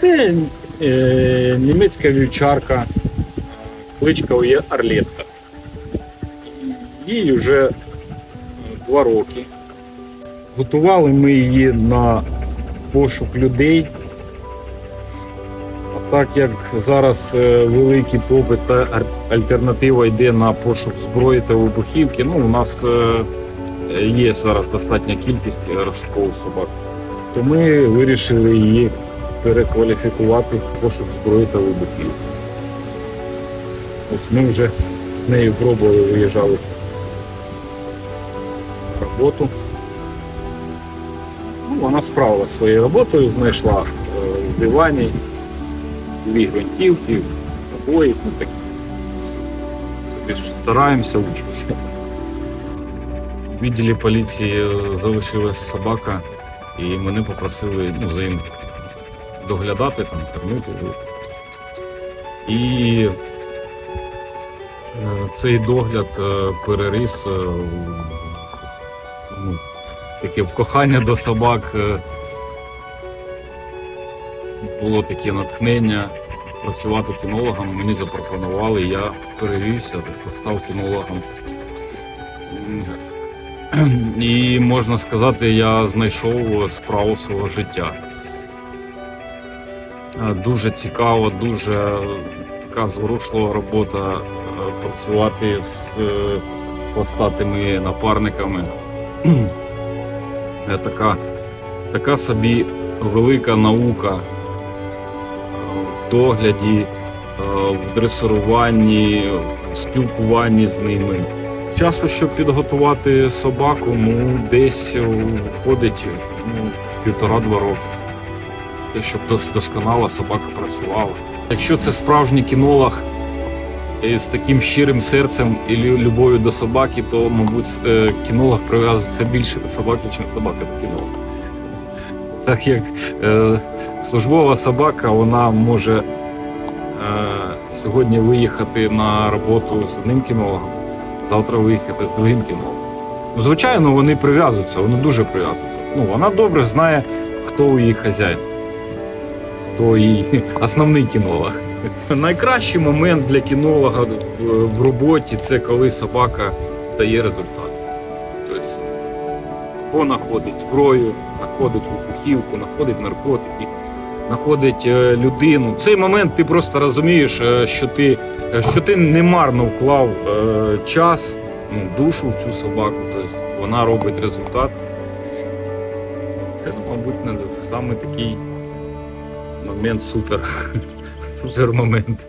Це е, німецька вівчарка, кличка є Арлетка. Їй вже е, два роки. Готували ми її на пошук людей. А так як зараз е, великий попит та альтернатива йде на пошук зброї та вибухівки, ну у нас е, є зараз достатня кількість е, розшукових собак, то ми вирішили її перекваліфікувати пошук зброї та вибухівки. Ось ми вже з нею пробували виїжджали на роботу. Ну, вона справилася своєю роботою, знайшла е, в дивані дві гвинтівки, обої, ну такі. Стараємося, учимося. В відділі поліції е, залишилась собака, і мене попросили ну, за ним доглядати, там, кормити. І е, цей догляд е, переріс е, ну, таке в кохання до собак. Було таке натхнення працювати кінологом. Мені запропонували, я перевівся, тобто став кінологом. І можна сказати, я знайшов справу свого життя. Е, Дуже цікава, дуже така зворушлива робота е, працювати з хвостатими напарниками. Е, Така, така собі велика наука в догляді, в дресируванні, в спілкуванні з ними. Часу, щоб підготувати собаку, ну десь входить ну, півтора-два роки. Це щоб дос- досконала собака працювала. Якщо це справжній кінолог з таким щирим серцем і лю- любов'ю до собаки, то, мабуть, е, кінолог прив'язується більше до собаки, ніж собака до кінолога. Так як е, службова собака, вона може е, сьогодні виїхати на роботу з одним кінологом, завтра виїхати з другим кінологом. Ну, звичайно, вони прив'язуються, вони дуже прив'язуються. Ну, вона добре знає, хто у її хазяїн, хто її основний кінолог. Найкращий момент для кінолога в- роботі це коли собака дає результат. Тобто, або знаходить зброю, знаходить вибухівку, знаходить наркотики, знаходить е, людину. В цей момент ти просто розумієш, е, що ти, е, що ти немарно вклав час, ну, душу в цю собаку. Тобто вона робить результат. Це, мабуть, саме такий момент супер. Супер момент